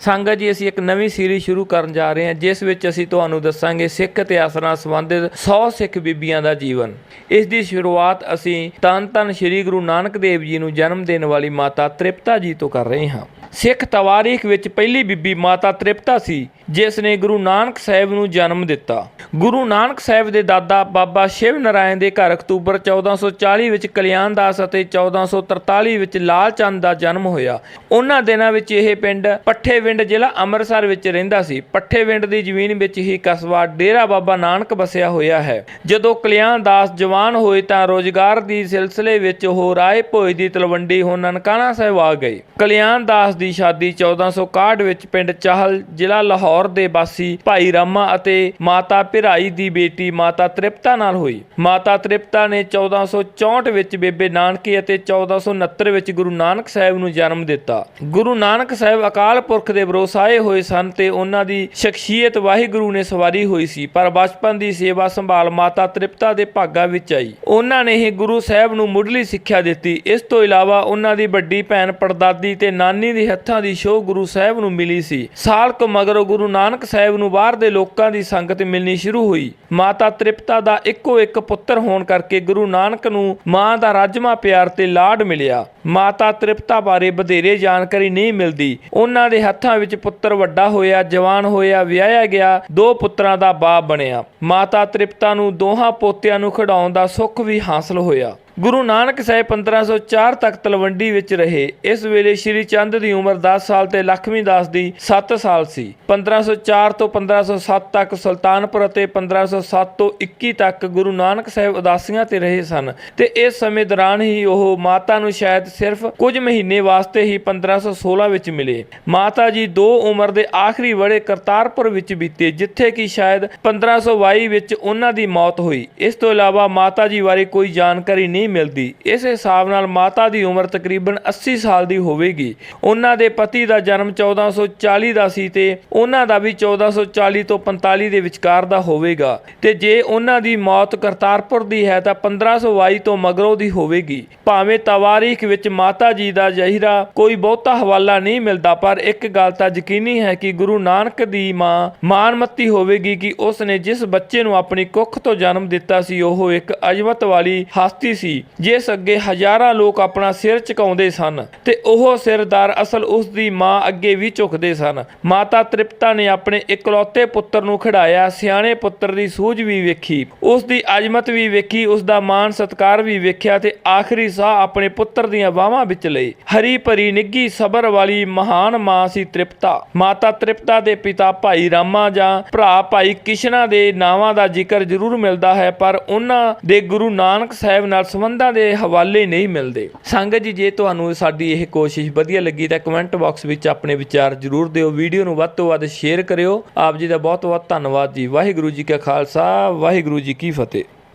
ਸੰਗਤ ਜੀ, ਅਸੀਂ ਇੱਕ ਨਵੀਂ ਸੀਰੀਜ਼ ਸ਼ੁਰੂ ਕਰਨ ਜਾ ਰਹੇ ਹਾਂ, ਜਿਸ ਵਿੱਚ ਅਸੀਂ ਤੁਹਾਨੂੰ ਦੱਸਾਂਗੇ ਸਿੱਖ ਇਤਿਹਾਸ ਨਾਲ ਸੰਬੰਧਿਤ 100 ਸਿੱਖ ਬੀਬੀਆਂ ਦਾ ਜੀਵਨ। ਇਸ ਦੀ ਸ਼ੁਰੂਆਤ ਅਸੀਂ ਤਨ ਤਨ ਸ੍ਰੀ ਗੁਰੂ ਨਾਨਕ ਦੇਵ ਜੀ ਨੂੰ ਜਨਮ ਦੇਣ ਵਾਲੀ ਮਾਤਾ ਤ੍ਰਿਪਤਾ ਜੀ ਤੋਂ ਕਰ ਰਹੇ ਹਾਂ। ਸਿੱਖ ਤਵਾਰੀਖ ਵਿੱਚ ਪਹਿਲੀ ਬੀਬੀ ਮਾਤਾ ਤ੍ਰਿਪਤਾ ਸੀ, ਜਿਸ ਨੇ ਗੁਰੂ ਨਾਨਕ ਸਾਹਿਬ ਨੂੰ ਜਨਮ ਦਿੱਤਾ। ਗੁਰੂ ਨਾਨਕ ਸਾਹਿਬ ਦੇ ਦਾਦਾ ਬਾਬਾ ਸ਼ਿਵ ਨਾਰਾਇਣ ਦੇ ਘਰ ਅਕਤੂਬਰ 1440 ਵਿੱਚ ਕਲਿਆਣ ਦਾਸ ਅਤੇ 1443 ਵਿੱਚ ਲਾਲ ਚੰਦ ਦਾ ਜਨਮ ਹੋਇਆ। ਉਹਨਾਂ ਦਿਨਾਂ ਵਿੱਚ ਇਹ ਪਿੰਡ ਪੱਠੇਵਿੰਡ ਜ਼ਿਲ੍ਹਾ ਅੰਮ੍ਰਿਤਸਰ ਵਿੱਚ ਰਹਿੰਦਾ ਸੀ। ਪੱਠੇਵਿੰਡ ਦੀ ਜ਼ਮੀਨ ਵਿੱਚ ਹੀ ਕਸਬਾ ਡੇਰਾ ਬਾਬਾ ਨਾਨਕ ਵਸਿਆ ਹੋਇਆ ਹੈ। ਜਦੋਂ ਕਲਿਆਣ ਦਾਸ ਜਵਾਨ ਹੋਏ ਤਾਂ ਰੋਜ਼ਗਾਰ ਦੀ ਸਿਲਸਿਲੇ ਵਿੱਚ ਉਹ ਰਾਏ ਭੋਏ ਦੀ ਤਲਵੰਡੀ ਹੋ ਨਨਕਾਣਾ ਸਾਹਿਬ ਆ ਗਏ। ਕਲਿਆਣ ਦਾਸ ਦੀ ਸ਼ਾਦੀ 1461 ਵਿੱਚ ਪਿੰਡ ਚਾਹਲ ਜ਼ਿਲ੍ਹਾ ਲਾਹੌਰ ਦੇ ਵਾਸੀ ਭਾਈ ਰਾਮਾ ਅਤੇ ਮਾਤਾ ਭਿਰਾਈ ਦੀ ਬੇਟੀ ਮਾਤਾ ਤ੍ਰਿਪਤਾ ਨਾਲ ਹੋਈ। ਮਾਤਾ ਤ੍ਰਿਪਤਾ ਨੇ 1464 ਵਿੱਚ ਬੇਬੇ ਨਾਨਕੀ ਅਤੇ 1469 ਵਿੱਚ ਗੁਰੂ ਨਾਨਕ ਸਾਹਿਬ ਨੂੰ ਜਨਮ ਦਿੱਤਾ। ਗੁਰੂ ਨਾਨਕ ਸਾਹਿਬ ਅਕਾਲ ਪੁਰਖ ਦੇ ਵਰੋਸਾਏ ਹੋਏ ਸਨ ਤੇ ਉਹਨਾਂ ਦੀ ਸ਼ਖਸੀਅਤ ਵਾਹਿਗੁਰੂ ਨੇ ਸਵਾਰੀ ਹੋਈ ਸੀ, ਪਰ ਬਚਪਨ ਦੀ ਸੇਵਾ ਸੰਭਾਲ ਮਾਤਾ ਤ੍ਰਿਪਤਾ ਦੇ ਭਾਗਾ ਵਿੱਚ ਆਈ। ਉਹਨਾਂ ਨੇ ਹੀ ਗੁਰੂ ਸਾਹਿਬ ਨੂੰ ਮੁੱਢਲੀ ਸਿੱਖਿਆ ਦਿੱਤੀ। ਇਸ ਤੋਂ ਇਲਾਵਾ ਉਹਨਾਂ ਦੀ ਵੱਡੀ ਭੈਣ ਪੜਦਾਦੀ ਤੇ ਨਾਨੀ ਦੇ ਹੱਥਾਂ ਦੀ ਸ਼ੋਅ ਗੁਰੂ ਸਾਹਿਬ ਨੂੰ ਮਿਲੀ ਸੀ। ਸਾਲ ਕੁ ਮਗਰੋਂ ਗੁਰੂ ਨਾਨਕ ਸਾਹਿਬ ਨੂੰ ਬਾਹਰ ਦੇ ਲੋਕਾਂ ਦੀ ਸੰਗਤ ਮਿਲਣੀ ਸ਼ੁਰੂ ਹੋਈ। ਮਾਤਾ ਤ੍ਰਿਪਤਾ ਦਾ ਇੱਕੋ ਇੱਕ ਪੁੱਤਰ ਹੋਣ ਕਰਕੇ ਗੁਰੂ ਨਾਨਕ ਨੂੰ ਮਾਂ ਦਾ ਰਾਜਮਾ ਪਿਆਰ ਤੇ ਲਾਡ ਮਿਲਿਆ। ਮਾਤਾ ਤ੍ਰਿਪਤਾ ਬਾਰੇ ਵਧੇਰੇ ਜਾਣਕਾਰੀ ਨਹੀਂ ਮਿਲਦੀ। ਉਹਨਾਂ ਦੇ ਹੱਥਾਂ ਵਿੱਚ ਪੁੱਤਰ ਵੱਡਾ ਹੋਇਆ, ਜਵਾਨ ਹੋਇਆ, ਵਿਆਹਿਆ ਗਿਆ, ਦੋ ਪੁੱਤਰਾਂ ਦਾ ਬਾਪ ਬਣਿਆ। ਮਾਤਾ ਤ੍ਰਿਪਤਾ ਨੂੰ ਦੋਹਾਂ ਪੋਤਿਆਂ ਨੂੰ ਖਿਡਾਉਣ ਦਾ ਸੁੱਖ ਵੀ ਹਾਸਲ ਹੋਇਆ। ਗੁਰੂ ਨਾਨਕ ਸਾਹਿਬ 1504 ਤੱਕ ਤਲਵੰਡੀ ਵਿੱਚ ਰਹੇ। ਇਸ ਵੇਲੇ ਸ਼੍ਰੀ ਚੰਦ ਦੀ ਉਮਰ 10 ਸਾਲ ਤੇ ਲక్ష్ਮੀ ਦਾਸ ਦੀ 7 ਸਾਲ ਸੀ। 1504 ਤੋਂ 1507 ਤੱਕ ਸੁਲਤਾਨਪੁਰ ਅਤੇ 1507 ਤੋਂ 21 ਤੱਕ ਗੁਰੂ ਨਾਨਕ ਸਾਹਿਬ ਉਦਾਸੀਆਂ ਤੇ ਰਹੇ ਸਨ ਤੇ ਇਸ ਸਮੇਂ ਦੌਰਾਨ ਹੀ ਉਹ ਮਾਤਾ ਨੂੰ ਸ਼ਾਇਦ ਸਿਰਫ ਕੁਝ ਮਹੀਨੇ ਵਾਸਤੇ ਹੀ 1516 ਵਿੱਚ ਮਿਲੇ। ਮਾਤਾ ਜੀ ਦੋ ਉਮਰ ਦੇ ਆਖਰੀ ਵੜੇ ਕਰਤਾਰਪੁਰ ਵਿੱਚ ਬੀਤੇ, ਜਿੱਥੇ ਕਿ ਸ਼ਾਇਦ 1522 ਵਿੱਚ ਉਹਨਾਂ ਦੀ ਮੌਤ ਹੋਈ। ਇਸ ਤੋਂ ਇਲਾਵਾ ਮਾਤਾ ਜੀ ਬਾਰੇ ਕੋਈ ਜਾਣਕਾਰੀ ਨਹੀਂ ਮਿਲਦੀ। ਇਸ ਹਿਸਾਬ ਨਾਲ ਮਾਤਾ ਦੀ ਉਮਰ ਤਕਰੀਬਨ 80 ਸਾਲ ਦੀ ਹੋਵੇਗੀ। ਉਹਨਾਂ ਦੇ ਪਤੀ ਦਾ ਜਨਮ 1440 ਦਾ ਸੀ ਤੇ ਉਹਨਾਂ ਦਾ ਵੀ 1440 ਤੋਂ 45 ਦੇ ਵਿਚਕਾਰ ਦਾ ਹੋਵੇਗਾ। ਤੇ ਜੇ ਉਹਨਾਂ ਦੀ ਮੌਤ ਕਰਤਾਰਪੁਰ ਦੀ ਹੈ ਤਾਂ 1522 ਤੋਂ ਮਗਰੋਂ ਦੀ ਹੋਵੇਗੀ। ਭਾਵੇਂ ਤਵਾਰੀਖ ਵਿੱਚ ਮਾਤਾ ਜੀ ਦਾ ਜ਼ਹਿਰਾ ਕੋਈ ਬਹੁਤਾ ਹਵਾਲਾ ਨਹੀਂ ਮਿਲਦਾ, ਪਰ ਇੱਕ ਗੱਲ ਤਾਂ ਯਕੀਨੀ ਹੈ ਕਿ ਗੁਰੂ ਨਾਨਕ ਦੀ ਮਾਂ ਮਾਨਮਤੀ ਹੋਵੇਗੀ ਕਿ ਉਸ ਨੇ ਜਿਸ ਬੱਚੇ ਨੂੰ ਆਪਣੀ ਕੁੱਖ ਤੋਂ ਜਨਮ ਦਿੱਤਾ ਸੀ, ਉਹ ਇੱਕ ਅਜਮਤ ਵਾਲੀ ਹਸਤੀ ਸੀ। ਜਿਸ ਅੱਗੇ ਹਜ਼ਾਰਾਂ ਲੋਕ ਆਪਣਾ ਸਿਰ ਝੁਕਾਉਂਦੇ ਸਨ ਤੇ ਉਹ ਸਿਰਦਾਰ ਅਸਲ ਉਸ ਦੀ ਮਾਂ ਅੱਗੇ ਵੀ ਝੁਕਦੇ ਸਨ। ਮਾਤਾ ਤ੍ਰਿਪਤਾ ਨੇ ਆਪਣੇ ਇਕਲੌਤੇ ਪੁੱਤਰ ਨੂੰ ਖਿਡਾਇਆ, ਸਿਆਣੇ ਪੁੱਤਰ ਦੀ ਸੂਝ ਵੀ ਵੇਖੀ, ਉਸ ਦੀ ਅਜਮਤ ਵੀ ਵੇਖੀ, ਉਸ ਦਾ ਮਾਣ ਸਤਕਾਰ ਵੀ ਵੇਖਿਆ ਤੇ ਆਖਰੀ ਸਾਹ ਆਪਣੇ ਪੁੱਤਰ ਦੀਆਂ ਬਾਹਾਂ ਵਿੱਚ ਲਈ। ਹਰੀ ਭਰੀ ਨਿੱਗੀ ਸਬਰ ਵਾਲੀ ਮਹਾਨ ਮਾਂ ਸੀ ਤ੍ਰਿਪਤਾ। ਮਾਤਾ ਤ੍ਰਿਪਤਾ ਦੇ ਪਿਤਾ ਭਾਈ ਰਾਮਾ ਜਾਂ ਭਰਾ ਭਾਈ ਕਿਸ਼ਨਾ ਦੇ ਨਾਵਾਂ ਦਾ ਜ਼ਿਕਰ ਜ਼ਰੂਰ ਮਿਲਦਾ ਹੈ, ਪਰ ਉਹਨਾਂ ਦੇ ਗੁਰੂ ਨਾਨਕ ਸਾਹਿਬ ਨਾਲ ਸੰਬੰਧਾਂ ਦੇ ਹਵਾਲੇ ਨਹੀਂ ਮਿਲਦੇ। ਸੰਗਤ ਜੀ, ਜੇ ਤੁਹਾਨੂੰ ਸਾਡੀ ਇਹ ਕੋਸ਼ਿਸ਼ ਵਧੀਆ ਲੱਗੀ ਤਾਂ ਕਮੈਂਟ ਬਾਕਸ ਵਿੱਚ ਆਪਣੇ ਵਿਚਾਰ ਜ਼ਰੂਰ ਦਿਓ। ਵੀਡੀਓ ਨੂੰ ਵੱਧ ਤੋਂ ਵੱਧ ਸ਼ੇਅਰ ਕਰਿਓ। ਆਪ ਜੀ ਦਾ ਬਹੁਤ ਬਹੁਤ ਧੰਨਵਾਦ ਜੀ। ਵਾਹਿਗੁਰੂ ਜੀ ਕਾ ਖਾਲਸਾ, ਵਾਹਿਗੁਰੂ ਜੀ ਕੀ ਫਤਿਹ।